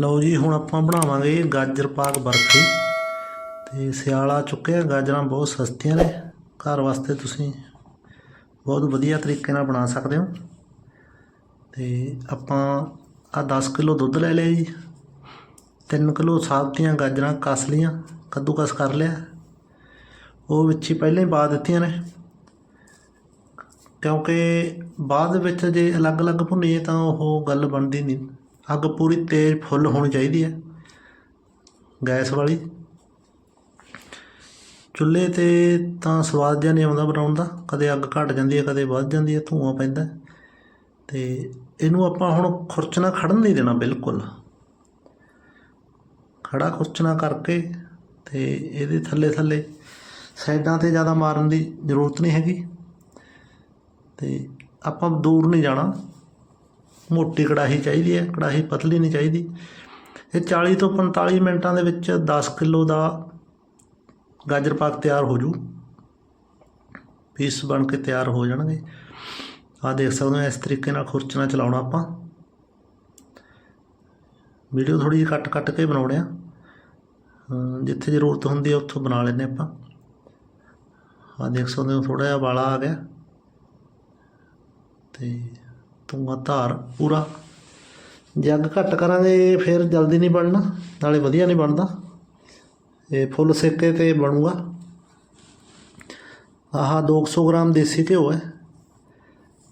ਲਓ ਜੀ, ਹੁਣ ਆਪਾਂ ਬਣਾਵਾਂਗੇ ਗਾਜਰ ਪਾਕ ਬਰਫੀ। ਤੇ ਸਿਆਲ ਆ ਚੁੱਕਿਆ ਗਾਜਰਾਂ ਬਹੁਤ ਸਸਤੀਆਂ ਨੇ। ਘਰ ਵਾਸਤੇ ਤੁਸੀਂ ਬਹੁਤ ਵਧੀਆ ਤਰੀਕੇ ਨਾਲ ਬਣਾ ਸਕਦੇ ਹੋ। ਤੇ ਆਪਾਂ ਆ 10 ਕਿਲੋ ਦੁੱਧ ਲੈ ਲਿਆ ਜੀ। 3 ਕਿਲੋ ਸਾਬਤੀਆਂ ਗਾਜਰਾਂ ਕਸ ਲੀਆਂ ਕੱਦੂਕਸ ਕਰ ਲਿਆ। ਉਹ ਵਿੱਚ ਹੀ ਪਹਿਲਾਂ ਹੀ ਪਾ ਦਿੱਤੀਆਂ ਨੇ। ਕਿਉਂਕਿ ਬਾਅਦ ਵਿੱਚ ਜੇ ਅਲੱਗ-ਅਲੱਗ ਭੁੰਨੀਏ ਤਾਂ ਉਹ ਗੱਲ ਬਣਦੀ ਨਹੀਂ। ਅੱਗ ਪੂਰੀ ਤੇਜ਼ ਫੁੱਲ ਹੋਣੀ ਚਾਹੀਦੀ ਹੈ। ਗੈਸ ਵਾਲੀ। ਚੁੱਲ੍ਹੇ ਤੇ ਤਾਂ ਸਵਾਦ ਜਿਹਾ ਨਹੀਂ ਆਉਂਦਾ ਬਣਾਉਣ ਦਾ। ਕਦੇ ਅੱਗ ਘਟ ਜਾਂਦੀ ਹੈ, ਕਦੇ ਵੱਧ ਜਾਂਦੀ ਹੈ, ਧੂੰਆਂ ਪੈਂਦਾ ਹੈ। ਤੇ ਇਹਨੂੰ ਆਪਾਂ ਹੁਣ ਖੁਰਚਣਾ ਖੜਨ ਨਹੀਂ ਦੇਣਾ ਬਿਲਕੁਲ। ਖੜਾ ਖੁਰਚਣਾ ਕਰਕੇ ਤੇ ਇਹਦੇ ਥੱਲੇ ਥੱਲੇ ਸਾਈਡਾਂ ਤੇ ਜ਼ਿਆਦਾ ਮਾਰਨ ਦੀ ਜ਼ਰੂਰਤ ਨਹੀਂ ਹੈਗੀ। ਤੇ ਆਪਾਂ ਦੂਰ ਨਹੀਂ ਜਾਣਾ। ਮੋਟੀ ਕੜਾਹੀ ਚਾਹੀਦੀ ਹੈ, ਕੜਾਹੀ ਪਤਲੀ ਨਹੀਂ ਚਾਹੀਦੀ। ਇਹ 40 ਤੋਂ 45 ਮਿੰਟਾਂ ਦੇ ਵਿੱਚ 10 ਕਿਲੋ ਦਾ ਗਾਜਰ ਪਾਕ ਤਿਆਰ ਹੋ ਜੂ। ਪੀਸ ਬਣ ਕੇ ਤਿਆਰ ਹੋ ਜਾਣਗੇ। ਆਹ ਦੇਖ ਸਕਦੇ ਹੋ, ਇਸ ਤਰੀਕੇ ਨਾਲ ਖੁਰਚਣਾ ਚਲਾਉਣਾ ਆਪਾਂ। ਵੀਡੀਓ ਥੋੜੀ ਜਿਹੀ ਕੱਟ ਕੱਟ ਕੇ ਬਣਾਉਣੇ ਆ। ਜਿੱਥੇ ਜ਼ਰੂਰਤ ਹੁੰਦੀ ਹੈ, ਉੱਥੋਂ ਬਣਾ ਲੈਂਦੇ ਆਪਾਂ। ਆਹ ਦੇਖ ਸਕਦੇ ਹੋ ਥੋੜਾ ਜਿਹਾ ਵਾਲਾ ਆ ਗਿਆ। ਤੇ ਧੂੰਆਂ ਧਾਰ ਪੂਰਾ। ਜੇ ਅੱਗ ਘੱਟ ਕਰਾਂਗੇ ਫਿਰ ਜਲਦੀ ਨਹੀਂ ਬਣਨਾ, ਨਾਲੇ ਵਧੀਆ ਨਹੀਂ ਬਣਦਾ। ਇਹ ਫੁੱਲ ਸੇਕੇ ਤੇ ਬਣੂਗਾ। ਆਹ 200 ਗ੍ਰਾਮ ਦੇਸੀ ਘਿਓ ਹੈ।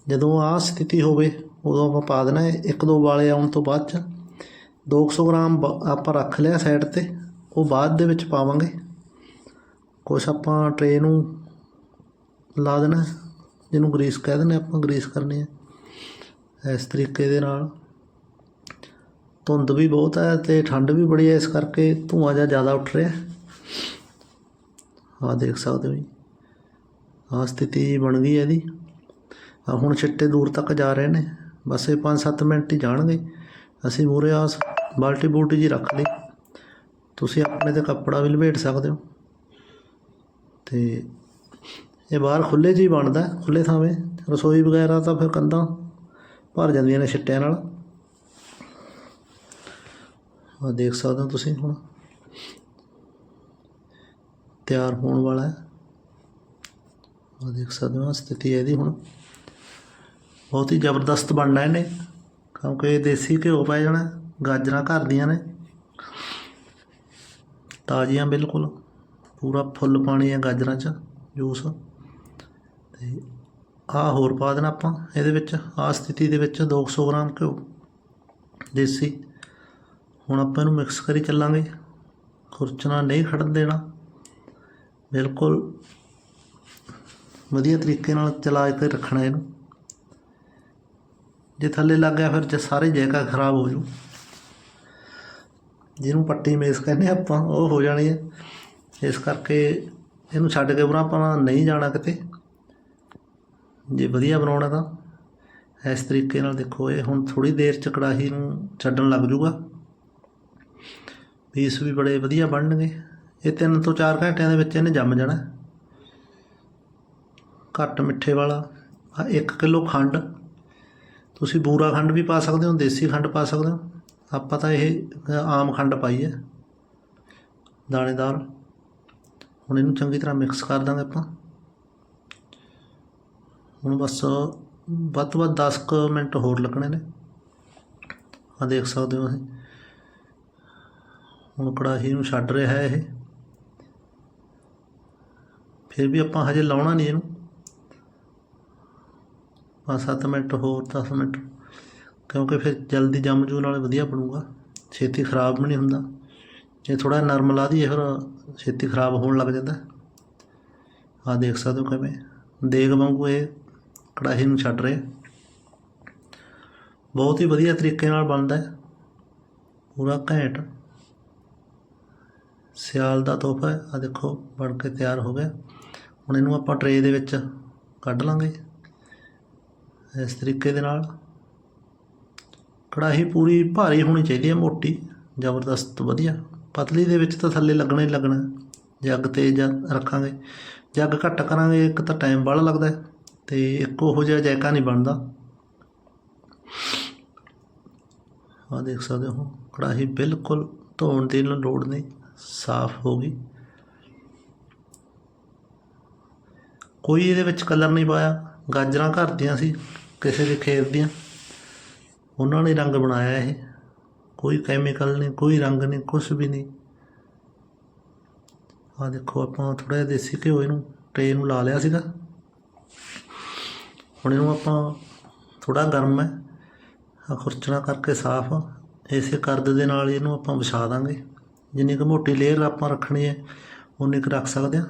ਜਦੋਂ ਆਹ ਸਥਿਤੀ ਹੋਵੇ, ਉਦੋਂ ਆਪਾਂ ਪਾ ਦੇਣਾ ਹੈ। ਇੱਕ ਦੋ ਵਾਲੇ ਆਉਣ ਤੋਂ ਬਾਅਦ ਚ 200 ਗ੍ਰਾਮ ਬ- ਆਪਾਂ ਰੱਖ ਲਿਆ ਸਾਈਡ ਤੇ, ਉਹ ਬਾਅਦ ਦੇ ਵਿੱਚ ਪਾਵਾਂਗੇ। ਕੁਛ ਆਪਾਂ ਟਰੇ ਨੂੰ ਲਾ ਦੇਣਾ, ਜਿਹਨੂੰ ਗਰੀਸ ਕਹਿ ਦਿੰਦੇ ਆਪਾਂ ਗਰੀਸ ਕਰਨੀ ਹੈ। ਇਸ ਤਰੀਕੇ ਦੇ ਨਾਲ। ਧੁੰਦ ਵੀ ਬਹੁਤ ਹੈ ਤੇ ਠੰਡ ਵੀ ਬੜੀ ਹੈ ਇਸ ਕਰਕੇ ਧੂੰਆਂ ਜਿਹਾ ਜ਼ਿਆਦਾ ਉੱਠ ਰਿਹਾ। ਆਹ ਦੇਖ ਸਕਦੇ ਹੋ ਜੀ। ਆਹ ਸਥਿਤੀ ਬਣ ਗਈ ਹੈ ਇਹਦੀ। ਆ ਹੁਣ ਛਿੱਟੇ ਦੂਰ ਤੱਕ ਜਾ ਰਹੇ ਨੇ। ਬਸ ਇਹ 5-7 ਮਿੰਟ ਹੀ ਜਾਣਗੇ। ਅਸੀਂ ਮੂਰੇ ਆਸ ਬਾਲਟੀ ਬੂਲਟੀ ਜੀ ਰੱਖ ਲਈ। ਤੁਸੀਂ ਆਪਣੇ ਤੇ ਕੱਪੜਾ ਵੀ ਲਪੇਟ ਸਕਦੇ ਹੋ। ਤੇ ਇਹ ਬਾਹਰ ਖੁੱਲੇ 'ਚ ਬਣਦਾ ਖੁੱਲੇ ਥਾਵੇਂ। ਰਸੋਈ ਵਗੈਰਾ ਤਾਂ ਫਿਰ ਕੰਧਾਂ ਭਰ ਜਾਂਦੀਆਂ ਨੇ ਛਿੱਟਿਆਂ ਨਾਲ। ਆ ਦੇਖ ਸਕਦੇ ਹੋ ਤੁਸੀਂ ਹੁਣ। ਤਿਆਰ ਹੋਣ ਵਾਲਾ ਹੈ। ਆ ਦੇਖ ਸਕਦੇ ਹੋ ਸਥਿਤੀ ਹੈ ਇਹਦੀ ਹੁਣ। ਬਹੁਤ ਹੀ ਜ਼ਬਰਦਸਤ ਬਣਨਾ ਇਹਨੇ। ਕਿਉਂਕਿ ਦੇਸੀ ਘਿਓ ਪੈ ਜਾਣਾ, ਗਾਜਰਾਂ ਘਰ ਦੀਆਂ ਨੇ। ਤਾਜ਼ੀਆਂ ਬਿਲਕੁਲ। ਪੂਰਾ ਫੁੱਲ ਪਾਣੀ ਹੈ ਗਾਜਰਾਂ 'ਚ ਜੂਸ। ਤੇ ਆਹ ਹੋਰ ਪਾ ਦੇਣਾ ਆਪਾਂ, ਇਹਦੇ ਵਿੱਚ, ਆਹ ਸਥਿਤੀ ਦੇ ਵਿੱਚ 200 ਗ੍ਰਾਮ ਘਿਓ, ਦੇਸੀ। ਹੁਣ ਆਪਾਂ ਇਹਨੂੰ ਮਿਕਸ ਕਰੀ ਚੱਲਾਂਗੇ। ਖੁਰਚਣਾ ਨਹੀਂ ਖੜਨ ਦੇਣਾ। ਬਿਲਕੁਲ ਵਧੀਆ ਤਰੀਕੇ ਨਾਲ ਚਲਾ ਕੇ ਰੱਖਣਾ ਇਹਨੂੰ। ਜੇ ਥੱਲੇ ਲੱਗ ਗਿਆ ਫਿਰ ਜੇ ਸਾਰੇ ਜੈਕਾ ਖਰਾਬ ਹੋ ਜੂ ਜਿਹਨੂੰ ਪੱਟੀ ਮੇਸ ਕਹਿੰਦੇ ਆਪਾਂ, ਉਹ ਹੋ ਜਾਣੀ ਹੈ। ਇਸ ਕਰਕੇ ਇਹਨੂੰ ਛੱਡ ਕੇ ਬਣਾ ਆਪਾਂ ਨਹੀਂ ਜਾਣਾ ਕਿਤੇ। ਜੇ ਵਧੀਆ ਬਣਾਉਣਾ ਤਾਂ ਇਸ ਤਰੀਕੇ ਨਾਲ ਦੇਖੋ ਇਹ ਹੁਣ ਥੋੜੀ ਦੇਰ ਚ ਕੜਾਹੀ ਨੂੰ ਛੱਡਣ ਲੱਗ ਜੂਗਾ। ਪੀਸ ਵੀ ਬੜੇ ਵਧੀਆ ਬਣਨਗੇ। ਇਹ 3 ਤੋਂ 4 ਘੰਟਿਆਂ ਦੇ ਵਿੱਚ ਇਹਨੇ ਜੰਮ ਜਾਣਾ। ਘੱਟ ਮਿੱਠੇ ਵਾਲਾ ਆ 1 ਕਿਲੋ ਖੰਡ। ਤੁਸੀਂ ਬੂਰਾ ਖੰਡ ਵੀ ਪਾ ਸਕਦੇ ਹੋ, ਦੇਸੀ ਖੰਡ ਪਾ ਸਕਦੇ ਹੋ। ਆਪਾਂ ਤਾਂ ਇਹ ਆਮ ਖੰਡ ਪਾਈ ਹੈ। ਦਾਣੇਦਾਰ। ਹੁਣ ਇਹਨੂੰ ਚੰਗੀ ਤਰ੍ਹਾਂ ਮਿਕਸ ਕਰ ਦਾਂਗੇ ਆਪਾਂ। ਹੁਣ ਬਸ ਵੱਧ ਤੋਂ ਵੱਧ 10 ਕੁ ਮਿੰਟ ਹੋਰ ਲੱਗਣੇ ਨੇ। ਆ ਦੇਖ ਸਕਦੇ ਹੋ ਅਸੀਂ ਹੁਣ ਕੜਾਹੀ ਨੂੰ ਛੱਡ ਰਿਹਾ ਹੈ ਇਹ। ਫਿਰ ਵੀ ਆਪਾਂ ਹਜੇ ਲਾਉਣਾ ਨਹੀਂ ਇਹਨੂੰ। ਪੰਜ ਸੱਤ ਮਿੰਟ ਹੋਰ 10 ਮਿੰਟ। ਕਿਉਂਕਿ ਫਿਰ ਜਲਦੀ ਜੰਮ ਜੂ, ਨਾਲੇ ਵਧੀਆ ਬਣੂਗਾ। ਛੇਤੀ ਖਰਾਬ ਵੀ ਨਹੀਂ ਹੁੰਦਾ। ਜੇ ਥੋੜਾ ਨਰਮ ਲਾ ਦਈਏ, ਫਿਰ ਛੇਤੀ ਖਰਾਬ ਹੋਣ ਲੱਗ ਜਾਂਦਾ। ਆ ਦੇਖ ਸਕਦੇ ਹੋ ਕਿਵੇਂ। ਦੇਗ ਵਾਂਗੂ ਇਹ ਕੜਾਹੀ ਨੂੰ ਛੱਡ ਰਿਹਾ ਬਹੁਤ ਹੀ ਵਧੀਆ ਤਰੀਕੇ ਨਾਲ ਬਣਦਾ ਹੈ। ਪੂਰਾ ਘੈਂਟ। ਸਿਆਲ ਦਾ ਤੋਹਫਾ ਹੈ। ਆ ਦੇਖੋ, ਬਣ ਕੇ ਤਿਆਰ ਹੋ ਗਿਆ। ਹੁਣ ਇਹਨੂੰ ਆਪਾਂ ਟਰੇ ਦੇ ਵਿੱਚ ਕੱਢ ਲਾਂਗੇ। ਇਸ ਤਰੀਕੇ ਦੇ ਨਾਲ। ਕੜਾਹੀ ਪੂਰੀ ਭਾਰੀ ਹੋਣੀ ਚਾਹੀਦੀ ਹੈ, ਮੋਟੀ। ਜ਼ਬਰਦਸਤ ਵਧੀਆ। ਪਤਲੀ ਦੇ ਵਿੱਚ ਤਾਂ ਥੱਲੇ ਲੱਗਣਾ ਹੀ ਲੱਗਣਾ ਜੇ ਅੱਗ ਤੇਜ਼ ਰੱਖਾਂਗੇ। ਜੇ ਅੱਗ ਘੱਟ ਕਰਾਂਗੇ, ਇੱਕ ਤਾਂ ਟਾਈਮ ਬੜਾ ਲੱਗਦਾ ਤੇ ਇੱਕ ਉਹੋ ਜਿਹਾ ਜਾਇਕਾ ਨਹੀਂ ਬਣਦਾ। ਆਹ ਦੇਖ ਸਕਦੇ ਹੋ, ਕੜਾਹੀ ਬਿਲਕੁਲ ਧੋਣ ਦੀ ਲੋੜ ਨਹੀਂ, ਸਾਫ਼ ਹੋ ਗਈ। ਕੋਈ ਇਹਦੇ ਵਿੱਚ ਕਲਰ ਨਹੀਂ ਪਾਇਆ, ਗਾਜਰਾਂ ਘਰ ਦੀਆਂ ਸੀ, ਕਿਸੇ ਦੇ ਖੇਤ ਦੀਆਂ। ਉਹਨਾਂ ਨੇ ਰੰਗ ਬਣਾਇਆ ਇਹ। ਕੋਈ ਕੈਮੀਕਲ ਨਹੀਂ, ਕੋਈ ਰੰਗ ਨਹੀਂ ਕੁਝ ਵੀ ਨਹੀਂ। ਆ ਦੇਖੋ ਆਪਾਂ ਥੋੜਾ ਜਿਹਾ ਦੇਸੀ ਘਿਓ ਇਹਨੂੰ ਟਰੇ ਨੂੰ ਲਾ ਲਿਆ ਸੀਗਾ। ਹੁਣ ਇਹਨੂੰ ਆਪਾਂ ਥੋੜਾ ਗਰਮ ਹੈ ਆ ਖੁਰਚਣਾ ਕਰਕੇ ਸਾਫ਼, ਇਸੇ ਕਰਦ ਦੇ ਨਾਲ ਇਹਨੂੰ ਆਪਾਂ ਵਿਛਾ ਦਾਂਗੇ। ਜਿੰਨੀ ਕੁ ਮੋਟੀ ਲੇਅਰ ਆਪਾਂ ਰੱਖਣੀ ਹੈ ਉਨੀ ਕੁ ਰੱਖ ਸਕਦੇ ਹਾਂ।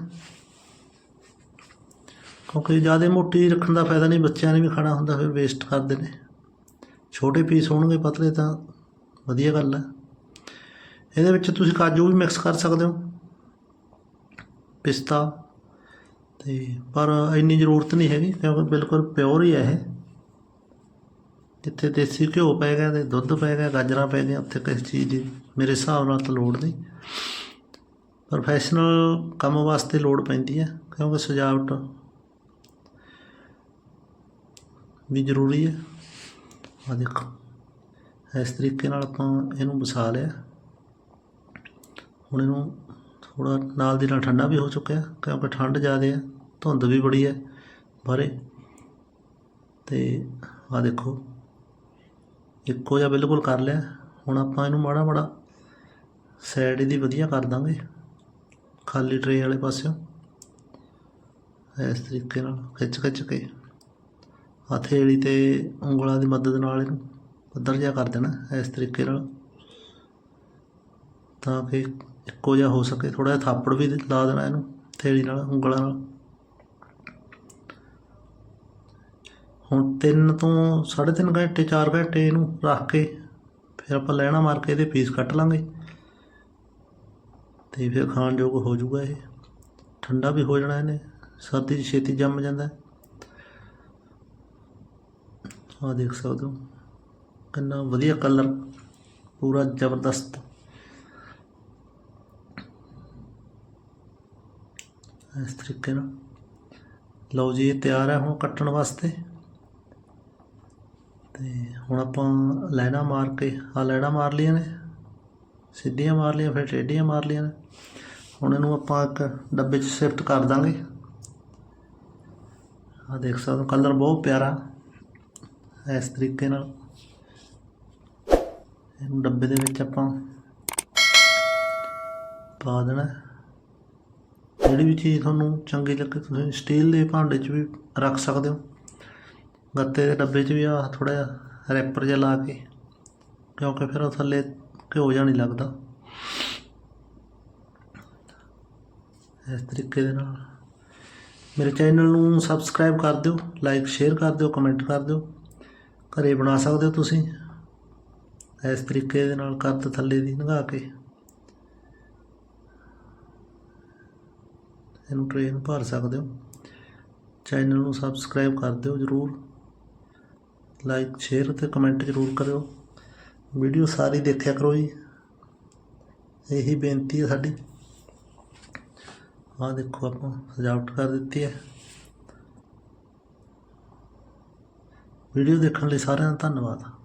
ਕਿਉਂਕਿ ਜ਼ਿਆਦਾ ਮੋਟੀ ਰੱਖਣ ਦਾ ਫਾਇਦਾ ਨਹੀਂ, ਬੱਚਿਆਂ ਨੇ ਵੀ ਖਾਣਾ ਹੁੰਦਾ, ਫਿਰ ਵੇਸਟ ਕਰਦੇ ਨੇ। ਛੋਟੇ ਪੀਸ ਹੋਣਗੇ ਪਤਲੇ ਤਾਂ ਵਧੀਆ ਗੱਲ ਹੈ। ਇਹਦੇ ਵਿੱਚ ਤੁਸੀਂ ਕਾਜੂ ਵੀ ਮਿਕਸ ਕਰ ਸਕਦੇ ਹੋ। ਪਿਸਤਾ ਅਤੇ ਪਰ ਇੰਨੀ ਜ਼ਰੂਰਤ ਨਹੀਂ ਹੈਗੀ, ਕਿਉਂਕਿ ਬਿਲਕੁਲ ਪਿਓਰ ਹੀ ਹੈ ਇਹ। ਜਿੱਥੇ ਦੇਸੀ ਘਿਓ ਪੈ ਗਿਆ ਤੇ ਦੁੱਧ ਪੈ ਗਿਆ, ਗਾਜਰਾਂ ਪੈ ਗਈਆਂ, ਉੱਥੇ ਕਿਸੇ ਚੀਜ਼ ਦੀ ਮੇਰੇ ਹਿਸਾਬ ਨਾਲ ਤਾਂ ਲੋੜ ਨਹੀਂ। ਪ੍ਰੋਫੈਸ਼ਨਲ ਕੰਮ ਵਾਸਤੇ ਲੋੜ ਪੈਂਦੀ ਹੈ ਕਿਉਂਕਿ ਸਜਾਵਟ ਵੀ ਜ਼ਰੂਰੀ ਹੈ ਆ ਦੇਖੋ, ਇਸ ਤਰੀਕੇ ਨਾਲ ਆਪਾਂ ਇਹਨੂੰ ਵਸਾ ਲਿਆ। ਹੁਣ ਇਹਨੂੰ ਥੋੜ੍ਹਾ ਨਾਲ ਦੀ ਨਾਲ ਠੰਡਾ ਵੀ ਹੋ ਚੁੱਕਿਆ ਕਿਉਂਕਿ ਠੰਡ ਜ਼ਿਆਦਾ ਹੈ ਧੁੰਦ ਵੀ ਬੜੀ ਹੈ ਬਾਹਰੇ। ਤੇ ਆ ਦੇਖੋ, ਇੱਕੋ ਜਿਹਾ ਬਿਲਕੁਲ ਕਰ ਲਿਆ। ਹੁਣ ਆਪਾਂ ਇਹਨੂੰ ਮਾੜਾ ਮਾੜਾ ਸਾਈਡ ਇਹਦੀ ਵਧੀਆ ਕਰ ਦਾਂਗੇ, ਖਾਲੀ ਟਰੇ ਵਾਲੇ ਪਾਸਿਓਂ। ਇਸ ਤਰੀਕੇ ਨਾਲ ਖਿੱਚ ਖਿੱਚ ਕੇ ਹਥੇਲੀ ਤੇ ਉਂਗਲਾਂ ਦੀ ਮਦਦ ਨਾਲ ਇਹਨੂੰ ਪੱਧਰ ਜਿਹਾ ਕਰ ਦੇਣਾ ਇਸ ਤਰੀਕੇ ਨਾਲ, ਤਾਂ ਕਿ ਇੱਕੋ ਜਿਹਾ ਹੋ ਸਕੇ ਥੋੜਾ ਜਿਹਾ ਥਾਪੜ ਵੀ ਲਾ ਦੇਣਾ ਇਹਨੂੰ, ਥੇਲੀ ਨਾਲ, ਉਂਗਲਾਂ ਨਾਲ। ਹੁਣ 3 ਤੋਂ 3.5 ਘੰਟੇ 4 ਘੰਟੇ ਇਹਨੂੰ ਰੱਖ ਕੇ ਫਿਰ ਆਪਾਂ ਲੈਣਾ ਮਾਰ ਕੇ ਇਹਦੇ ਪੀਸ ਕੱਟ ਲਾਂਗੇ। ਤੇ ਫਿਰ ਖਾਣ ਯੋਗ ਹੋ ਜਾਊਗਾ ਇਹ। ਠੰਡਾ ਵੀ ਹੋ ਜਾਣਾ ਇਹਨੇ, ਸਰਦੀ 'ਚ ਛੇਤੀ ਜੰਮ ਜਾਂਦਾ। ਹੈ ਆਹ ਦੇਖ ਸਕਦੇ ਹੋ, ਕਿੰਨਾ ਵਧੀਆ ਕਲਰ ਪੂਰਾ ਜ਼ਬਰਦਸਤ। ਇਸ ਤਰੀਕੇ ਨਾਲ। ਲਓ ਜੀ, ਇਹ ਤਿਆਰ ਹੈ ਹੁਣ ਕੱਟਣ ਵਾਸਤੇ। ਤੇ ਹੁਣ ਆਪਾਂ ਲਾਈਨਾਂ ਮਾਰ ਕੇ ਆ ਲਾਈਨਾਂ ਮਾਰ ਲਈਆਂ ਨੇ। ਸਿੱਧੀਆਂ ਮਾਰ ਲਈਆਂ, ਫਿਰ ਟੇਢੀਆਂ ਮਾਰ ਲਈਆਂ ਨੇ। ਹੁਣ ਇਹਨੂੰ ਆਪਾਂ ਇੱਕ ਡੱਬੇ 'ਚ ਸ਼ਿਫਟ ਕਰ ਦਾਂਗੇ। ਆ ਦੇਖ ਸਕਦੇ ਹੋ, ਕਲਰ ਬਹੁਤ ਪਿਆਰਾ। ਇਸ ਤਰੀਕੇ ਨਾਲ ਇਹਨੂੰ ਡੱਬੇ ਦੇ ਵਿੱਚ ਆਪਾਂ ਪਾ ਦੇਣਾ। ਜਿਹੜੀ ਵੀ ਚੀਜ਼ ਤੁਹਾਨੂੰ ਚੰਗੀ ਲੱਗੇ, ਤੁਸੀਂ ਸਟੀਲ ਦੇ ਭਾਂਡੇ 'ਚ ਵੀ ਰੱਖ ਸਕਦੇ ਹੋ। ਗੱਤੇ ਦੇ ਡੱਬੇ 'ਚ ਵੀ ਆ ਥੋੜਾ ਜਿਹਾ ਰੈਪਰ ਜਿਹਾ ਲਾ ਕੇ, ਕਿਉਂਕਿ ਫਿਰ ਉਹ ਥੱਲੇ ਘਿਓ ਜਿਹਾ ਨਹੀਂ ਲੱਗਦਾ। ਇਸ ਤਰੀਕੇ ਦੇ ਨਾਲ ਮੇਰੇ ਚੈਨਲ ਨੂੰ ਸਬਸਕ੍ਰਾਈਬ ਕਰ ਦਿਓ ਲਾਈਕ ਸ਼ੇਅਰ ਕਰ ਦਿਓ ਕਮੈਂਟ ਕਰ ਦਿਓ। ਘਰੇ ਬਣਾ ਸਕਦੇ ਹੋ ਤੁਸੀਂ। ਇਸ ਤਰੀਕੇ ਦੇ ਨਾਲ ਕਰਤ ਥੱਲੇ ਦੀ ਲੰਘਾ ਕੇ। ਇਹਨੂੰ ਟ੍ਰੇਨ ਭਰ ਸਕਦੇ ਹੋ। ਚੈਨਲ ਨੂੰ ਸਬਸਕ੍ਰਾਈਬ ਕਰ ਦਿਓ ਜਰੂਰ। ਲਾਈਕ ਸ਼ੇਅਰ ਤੇ ਕਮੈਂਟ ਜਰੂਰ ਕਰਿਓ। ਵੀਡੀਓ ਸਾਰੀ ਦੇਖਿਆ ਕਰੋ ਜੀ। ਇਹੀ ਬੇਨਤੀ ਹੈ ਸਾਡੀ। ਆਹ ਦੇਖੋ ਆਪਾਂ, ਸਜਾਵਟ ਕਰ ਦਿੱਤੀ ਹੈ। ਵੀਡੀਓ ਦੇਖਣ ਲਈ ਸਾਰਿਆਂ ਦਾ ਧੰਨਵਾਦ।